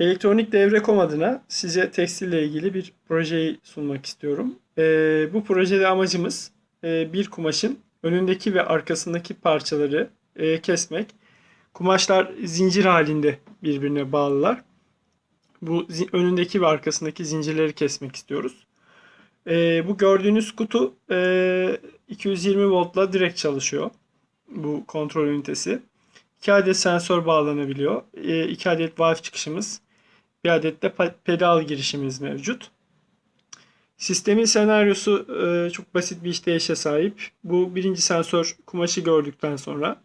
Elektronik Devre.com adına size tekstille ilgili bir projeyi sunmak istiyorum. Ee, bu projede amacımız e, bir kumaşın önündeki ve arkasındaki parçaları e, kesmek. Kumaşlar zincir halinde birbirine bağlılar. Bu önündeki ve arkasındaki zincirleri kesmek istiyoruz. Ee, bu gördüğünüz kutu e, 220 voltla direkt çalışıyor. Bu kontrol ünitesi. 2 adet sensör bağlanabiliyor. 2 adet valve çıkışımız. Bir adet de pedal girişimiz mevcut. Sistemin senaryosu e, çok basit bir işleyişe sahip. Bu birinci sensör kumaşı gördükten sonra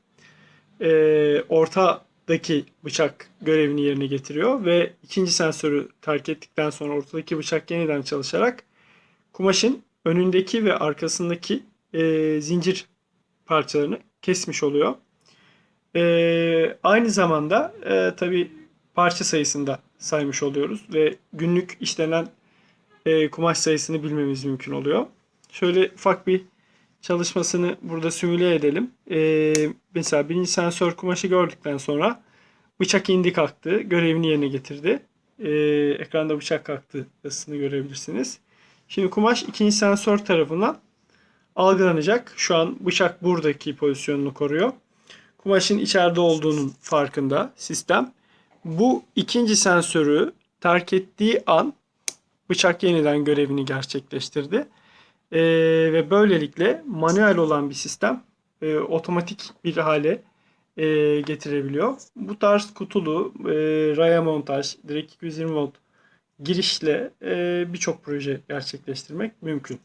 e, ortadaki bıçak görevini yerine getiriyor ve ikinci sensörü terk ettikten sonra ortadaki bıçak yeniden çalışarak kumaşın önündeki ve arkasındaki e, zincir parçalarını kesmiş oluyor. Aynı zamanda e, tabi parça sayısını da saymış oluyoruz ve günlük işlenen e, kumaş sayısını bilmemiz mümkün oluyor. Şöyle ufak bir çalışmasını burada simüle edelim. E, mesela birinci sensör kumaşı gördükten sonra bıçak indi kalktı, görevini yerine getirdi. E, ekranda bıçak kalktı yazısını görebilirsiniz. Şimdi kumaş ikinci sensör tarafından algılanacak. Şu an bıçak buradaki pozisyonunu koruyor. Kumaşın içeride olduğunun farkında sistem. Bu ikinci sensörü terk ettiği an bıçak yeniden görevini gerçekleştirdi. Ee, ve böylelikle manuel olan bir sistem e, otomatik bir hale e, getirebiliyor. Bu tarz kutulu e, raya montaj, direkt 220 volt girişle e, birçok proje gerçekleştirmek mümkün.